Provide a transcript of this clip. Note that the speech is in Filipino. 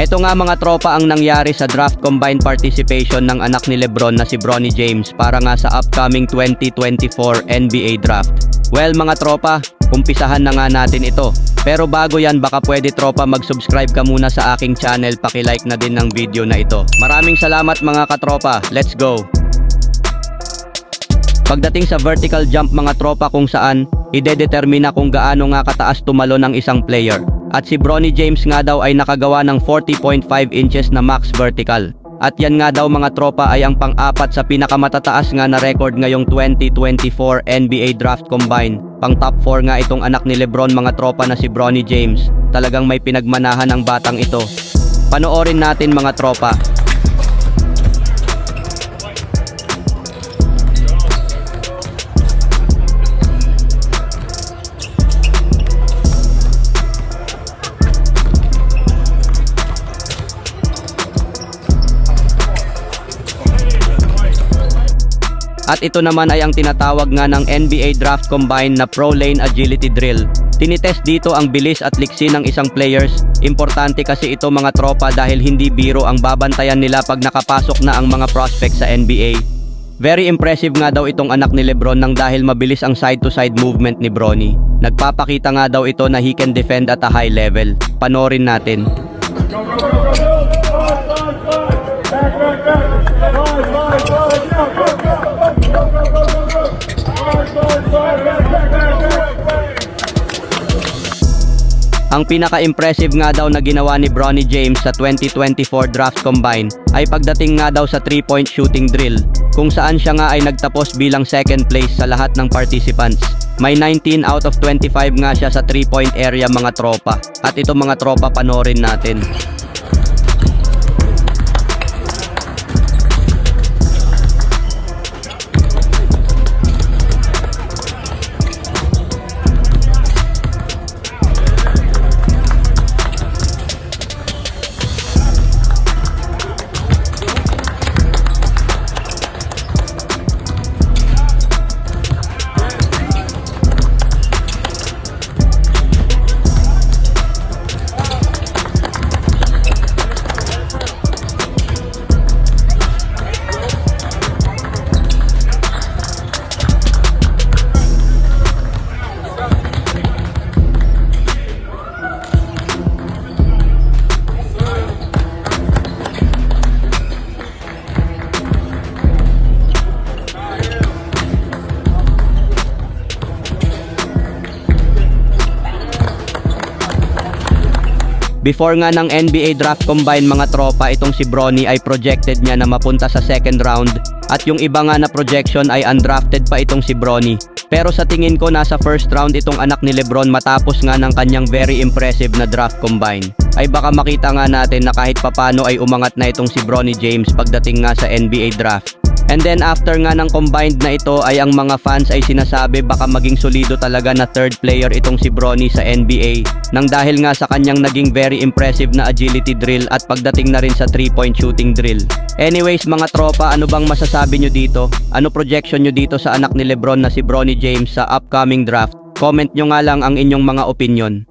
Ito nga mga tropa ang nangyari sa draft combined participation ng anak ni Lebron na si Bronny James para nga sa upcoming 2024 NBA draft. Well mga tropa, umpisahan na nga natin ito. Pero bago yan baka pwede tropa mag-subscribe ka muna sa aking channel, paki-like na din ng video na ito. Maraming salamat mga katropa, let's go! Pagdating sa vertical jump mga tropa kung saan, idedetermina kung gaano nga kataas tumalo ng isang player. At si Bronny James nga daw ay nakagawa ng 40.5 inches na max vertical. At yan nga daw mga tropa ay ang pang-apat sa pinakamatataas nga na record ngayong 2024 NBA Draft Combine. Pang top 4 nga itong anak ni Lebron mga tropa na si Bronny James. Talagang may pinagmanahan ng batang ito. Panoorin natin mga tropa. At ito naman ay ang tinatawag nga ng NBA Draft Combine na Pro Lane Agility Drill. Tinitest dito ang bilis at liksi ng isang players. Importante kasi ito mga tropa dahil hindi biro ang babantayan nila pag nakapasok na ang mga prospects sa NBA. Very impressive nga daw itong anak ni Lebron nang dahil mabilis ang side-to-side movement ni Bronny. Nagpapakita nga daw ito na he can defend at a high level. Panorin natin. Ang pinaka-impressive nga daw na ginawa ni Bronny James sa 2024 Draft Combine ay pagdating nga daw sa 3-point shooting drill kung saan siya nga ay nagtapos bilang second place sa lahat ng participants. May 19 out of 25 nga siya sa 3-point area mga tropa. At ito mga tropa panorin natin. Before nga ng NBA Draft Combine mga tropa, itong si Bronny ay projected niya na mapunta sa second round at yung iba nga na projection ay undrafted pa itong si Bronny. Pero sa tingin ko nasa first round itong anak ni Lebron matapos nga ng kanyang very impressive na draft combine. Ay baka makita nga natin na kahit papano ay umangat na itong si Bronny James pagdating nga sa NBA draft. And then after nga ng combined na ito ay ang mga fans ay sinasabi baka maging solido talaga na third player itong si Bronny sa NBA nang dahil nga sa kanyang naging very impressive na agility drill at pagdating na rin sa 3-point shooting drill. Anyways mga tropa, ano bang masasabi nyo dito? Ano projection nyo dito sa anak ni Lebron na si Bronny James sa upcoming draft? Comment nyo nga lang ang inyong mga opinion.